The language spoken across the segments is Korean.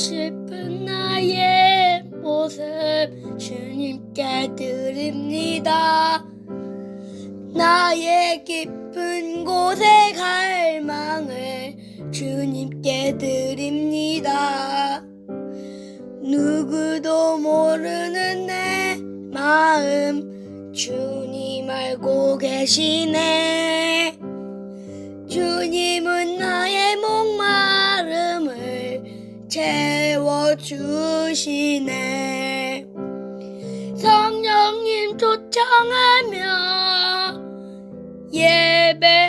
싶은 나의 모습 주님께 드립니다. 나의 깊은 곳에 갈망을 주님께 드립니다. 누구도 모르는 내 마음 주님 알고 계시네. 주님은 나의 채워주시네. 성령님 초청하며 예배합니다.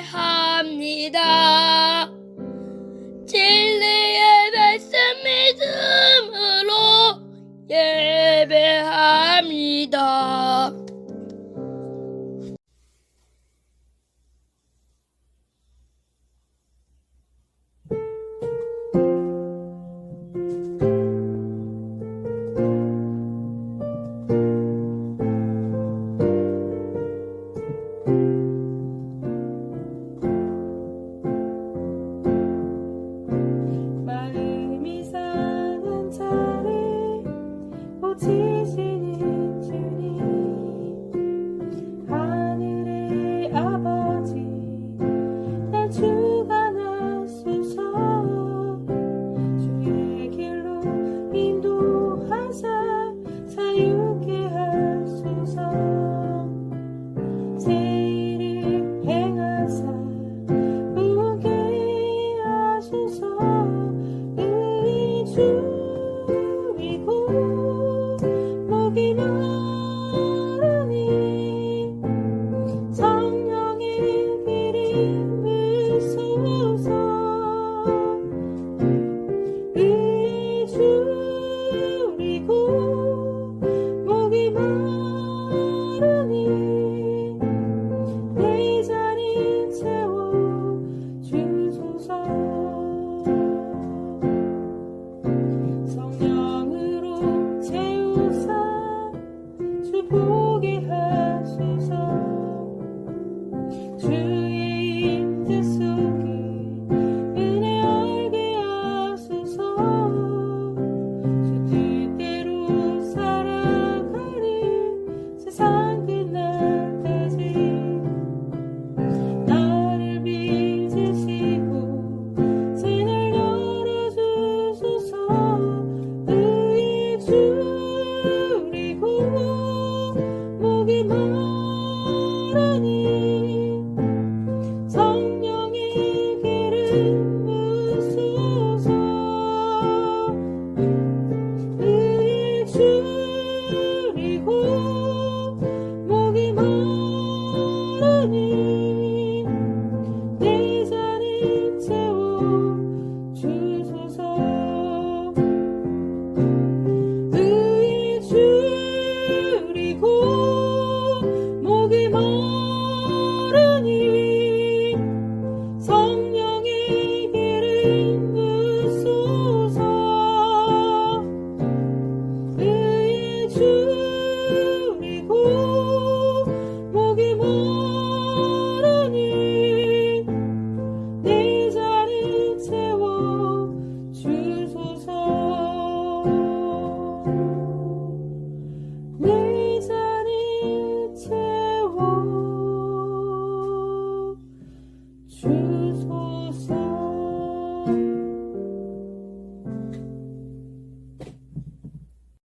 you.